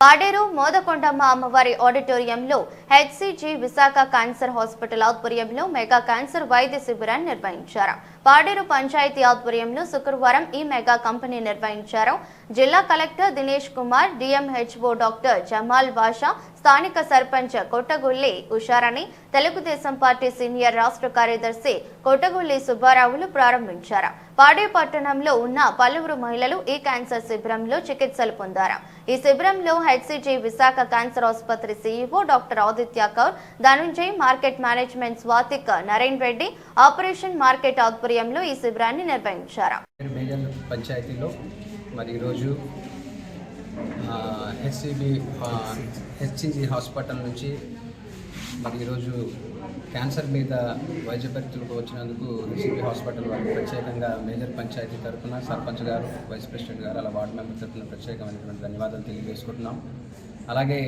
పాడేరు మోదకొండమ్మ అమ్మవారి ఆడిటోరియంలో HCG Visakha cancer hospital ఆధ్వర్యంలో మెగా క్యాన్సర్ వైద్య శిబిరాన్ని నిర్వహించారు. పాడేరు పంచాయతీ ఆధ్వర్యంలో శుక్రవారం ఈ మెగా కంపెనీ నిర్వహించారు. జిల్లా collector Dinesh Kumar DMHO doctor Jamal Basha స్థానిక సర్పంచ్ కొట్టగుల్లి ఉషారని తెలుగుదేశం పార్టీ సీనియర్ రాష్ట్ర కార్యదర్శి కొట్టగుల్లి సుబ్బారావులు ప్రారంభించారు. పాడే పట్టణంలో ఉన్న పలువురు మహిళలు ఈ క్యాన్సర్ శిబిరంలో చికిత్సలు పొందారు. ఈ శిబిరంలో హెచ్సిజి విశాఖ క్యాన్సర్ ఆసుపత్రి CEO doctor Aditya Kaur Dhanunjay market management Swathik Naren Reddy operation market ఆధ్వర్యంలో ఈ శిబిరాన్ని నిర్వహించారు. మేజర్ పంచాయతీలో మరి ఈరోజు హెచ్సిబి హెచ్సిజి హాస్పిటల్ నుంచి మరి ఈరోజు క్యాన్సర్ మీద వైద్య పరిస్థితులకు వచ్చినందుకు హెచ్సిబి హాస్పిటల్ వారికి ప్రత్యేకంగా మేజర్ పంచాయతీ తరఫున సర్పంచ్ గారు వైస్ ప్రెసిడెంట్ గారు అలా వార్డు మెంబర్ తరఫున ప్రత్యేకమైనటువంటి ధన్యవాదాలు తెలియజేసుకుంటున్నాం. అలాగే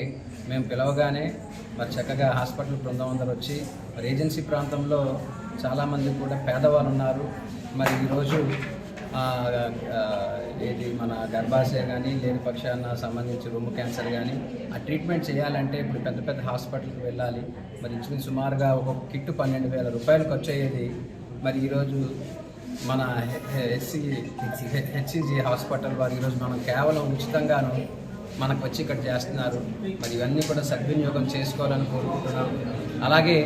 మేము పిలవగానే మరి చక్కగా హాస్పిటల్ బృందం అందరూ వచ్చి మరి ఏజెన్సీ ప్రాంతంలో చాలామంది కూడా పేదవాళ్ళు ఉన్నారు మరి ఈరోజు ఏది మన గర్భాశయ కానీ లేని పక్షాన సంబంధించి రొమ్ము క్యాన్సర్ కానీ ఆ ట్రీట్మెంట్ చేయాలంటే ఇప్పుడు పెద్ద పెద్ద హాస్పిటల్కి వెళ్ళాలి. మరి ఇంచుమించు సుమారుగా ఒక కిట్టు పన్నెండు వేల రూపాయలు ఖర్చు అయ్యేది మరి ఈరోజు మన హెచ్సి హెచ్సిజి హాస్పిటల్ వారు ఈరోజు మనం కేవలం ఉచితంగాను మనకు వచ్చి ఇక్కడ చేస్తున్నారు. మరి ఇవన్నీ కూడా సద్వినియోగం చేసుకోవాలని కోరుకుంటున్నాం. అలాగే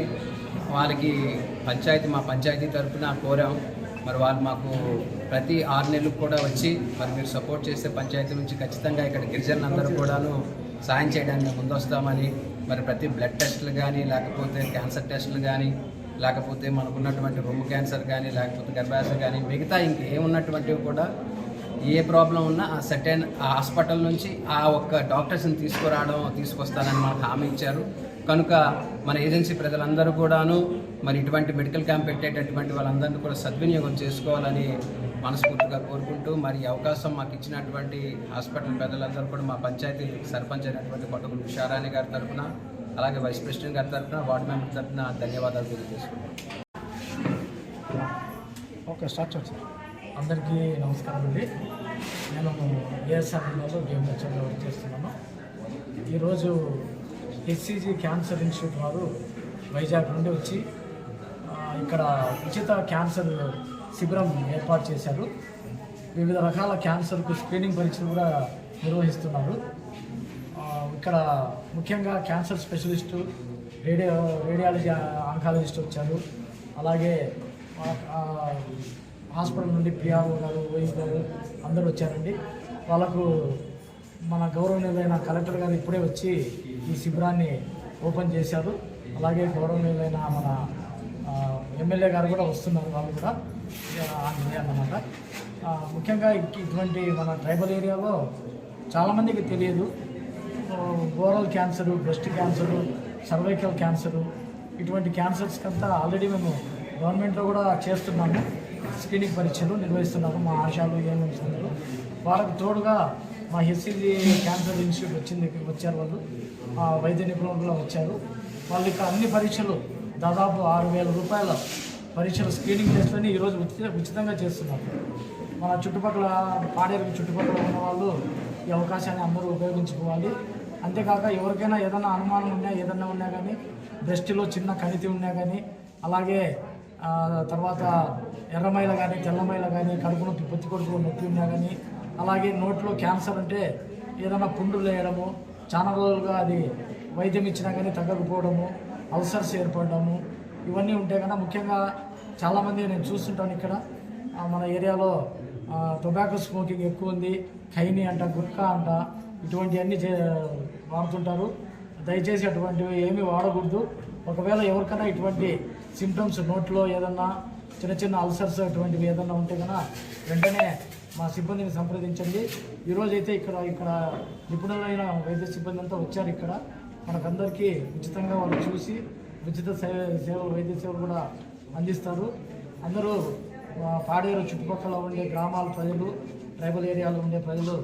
వాళ్ళకి పంచాయతీ మా పంచాయతీ తరఫున కోరాం. మరి వాళ్ళు మాకు ప్రతి ఆరు నెలలకు కూడా వచ్చి మరి మీరు సపోర్ట్ చేస్తే పంచాయతీ నుంచి ఖచ్చితంగా ఇక్కడ గిరిజనులందరూ కూడాను సాయం చేయడానికి ముందొస్తామని మరి ప్రతి బ్లడ్ టెస్టులు కానీ లేకపోతే క్యాన్సర్ టెస్టులు కానీ లేకపోతే మనకున్నటువంటి రొమ్ము క్యాన్సర్ కానీ లేకపోతే గర్భాశయం కానీ మిగతా ఇంకేమున్నటువంటివి కూడా ఏ ప్రాబ్లం ఉన్నా ఆ సెటైన్ ఆ హాస్పిటల్ నుంచి ఆ ఒక్క డాక్టర్స్ని తీసుకురావడం తీసుకొస్తానని మనకు హామీ ఇచ్చారు. కనుక మన ఏజెన్సీ ప్రజలందరూ కూడాను మరి ఇటువంటి మెడికల్ క్యాంప్ పెట్టేటటువంటి వాళ్ళందరినీ కూడా సద్వినియోగం చేసుకోవాలని మనస్ఫూర్తిగా కోరుకుంటూ మరి ఈ అవకాశం మాకు ఇచ్చినటువంటి హాస్పిటల్ పెద్దలందరూ కూడా మా పంచాయతీ సర్పంచ్ అయినటువంటి కొట్టగులు ఉషారాణి గారి తరఫున అలాగే వైస్ ప్రెసిడెంట్ గారి తరఫున వార్డు మెంబర్ తరఫున ధన్యవాదాలు తెలియజేసుకుంటాం ఓకే స్టార్ట్ సార్ అందరికీ నమస్కారం అండి నేను ఏఎస్ఆర్ జిల్లాలో గేమ్లో వర్క్ చేస్తున్నాను. ఈరోజు హెచ్సిజి క్యాన్సర్ ఇన్స్టిట్యూట్ వారు వైజాగ్ నుండి వచ్చి ఇక్కడ ఉచిత క్యాన్సర్ శిబిరం ఏర్పాటు చేశారు. వివిధ రకాల క్యాన్సర్కు స్క్రీనింగ్ పరీక్షలు కూడా నిర్వహిస్తున్నారు. ఇక్కడ ముఖ్యంగా cancer specialist radio radiology oncologist వచ్చారు. అలాగే హాస్పిటల్ నుండి పిఆర్ఓ గారు ఓఈ గారు అందరూ వచ్చారండి. వాళ్ళకు మన గౌరవనీయులైన కలెక్టర్ గారు ఇప్పుడే వచ్చి ఈ శిబిరాన్ని ఓపెన్ చేశారు. అలాగే గౌరవనీయులైన మన ఎమ్మెల్యే గారు కూడా వస్తున్నారు వాళ్ళు కూడా. అన్నమాట. ముఖ్యంగా ఇటువంటి మన ట్రైబల్ ఏరియాలో చాలామందికి తెలియదు. Oral cancer breast cancer cervical cancer ఇటువంటి క్యాన్సర్స్కి అంతా ఆల్రెడీ మేము గవర్నమెంట్లో కూడా చేస్తున్నాము. స్క్రీనింగ్ పరీక్షలు నిర్వహిస్తున్నాము మా ఆశాలు ఏఎన్ఎంస్ అందరూ వాళ్ళకు తోడుగా మా హెచ్సిజి క్యాన్సర్ ఇన్స్టిట్యూట్ వచ్చింది వచ్చారు వాళ్ళు. ఆ వైద్య నిపుణులు వచ్చారు. వాళ్ళకి అన్ని పరీక్షలు దాదాపు ఆరు వేల రూపాయల పరీక్షలు స్క్రీనింగ్ టెస్ట్లని ఈరోజు ఉచిత ఉచితంగా చేస్తున్నారు. మన చుట్టుపక్కల పాడేరు చుట్టుపక్కల ఉన్న వాళ్ళు ఈ అవకాశాన్ని అందరూ ఉపయోగించుకోవాలి. అంతేకాక ఎవరికైనా ఏదైనా అనుమానం ఉన్నా ఏదైనా ఉన్నా కానీ బ్రెస్ట్లో చిన్న కణితి ఉన్నా కానీ అలాగే తర్వాత ఎర్రమైల కానీ తెల్లమైల కానీ కడుపు నొప్పి పొత్తి కొడుకు నొప్పి ఉన్నా కానీ అలాగే నోట్లో క్యాన్సర్ అంటే ఏదైనా పుండు లేయడము చాలా రోజులుగా అది వైద్యం ఇచ్చినా కానీ తగ్గకపోవడము అల్సర్స్ ఏర్పడము ఇవన్నీ ఉంటే కన్నా ముఖ్యంగా చాలామంది నేను చూస్తుంటాను ఇక్కడ. మన ఏరియాలో టొబాకో స్మోకింగ్ ఎక్కువ ఉంది ఖైని అంట గుట్కా అంట ఇటువంటివన్నీ చే వాడుతుంటారు. దయచేసి అటువంటివి ఏమీ వాడకూడదు. ఒకవేళ ఎవరికైనా ఇటువంటి సిమ్టమ్స్ నోట్లో ఏదన్నా చిన్న చిన్న అల్సర్స్ అటువంటివి ఏదన్నా ఉంటే కనుక వెంటనే మా సిబ్బందిని సంప్రదించండి. ఈరోజు అయితే ఇక్కడ ఇక్కడ నిపుణులైన వైద్య సిబ్బంది అంతా వచ్చారు ఇక్కడ. మనకందరికీ ఉచితంగా వాళ్ళు చూసి ఉచిత సేవ సేవలు వైద్య సేవలు కూడా అందిస్తారు. అందరూ పాడేరు చుట్టుపక్కల ఉండే గ్రామాల ప్రజలు ట్రైబల్ ఏరియాలో ఉండే ప్రజలు